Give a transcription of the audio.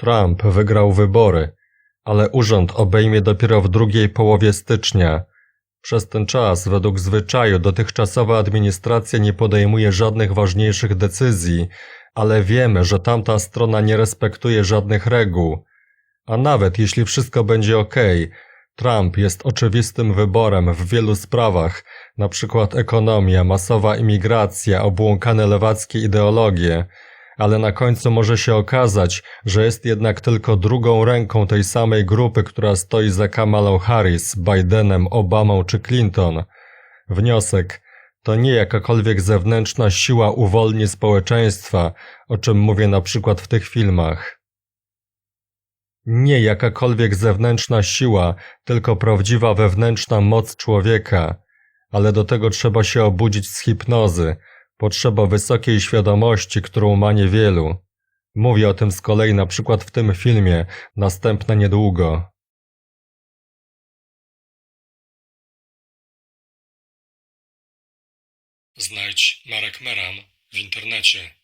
Trump wygrał wybory, ale urząd obejmie dopiero w drugiej połowie stycznia. Przez ten czas, według zwyczaju, dotychczasowa administracja nie podejmuje żadnych ważniejszych decyzji, ale wiemy, że tamta strona nie respektuje żadnych reguł. A nawet jeśli wszystko będzie ok, Trump jest oczywistym wyborem w wielu sprawach, przykład ekonomia, masowa imigracja, obłąkane lewackie ideologie, ale na końcu może się okazać, że jest jednak tylko drugą ręką tej samej grupy, która stoi za Kamalą Harris, Bidenem, Obamą czy Clinton. Wniosek to nie jakakolwiek zewnętrzna siła uwolni społeczeństwa, o czym mówię na przykład w tych filmach. Nie jakakolwiek zewnętrzna siła, tylko prawdziwa wewnętrzna moc człowieka. Ale do tego trzeba się obudzić z hipnozy, potrzeba wysokiej świadomości, którą ma niewielu. Mówię o tym z kolei na przykład w tym filmie, następne niedługo. Znajdź Marek Meran w internecie.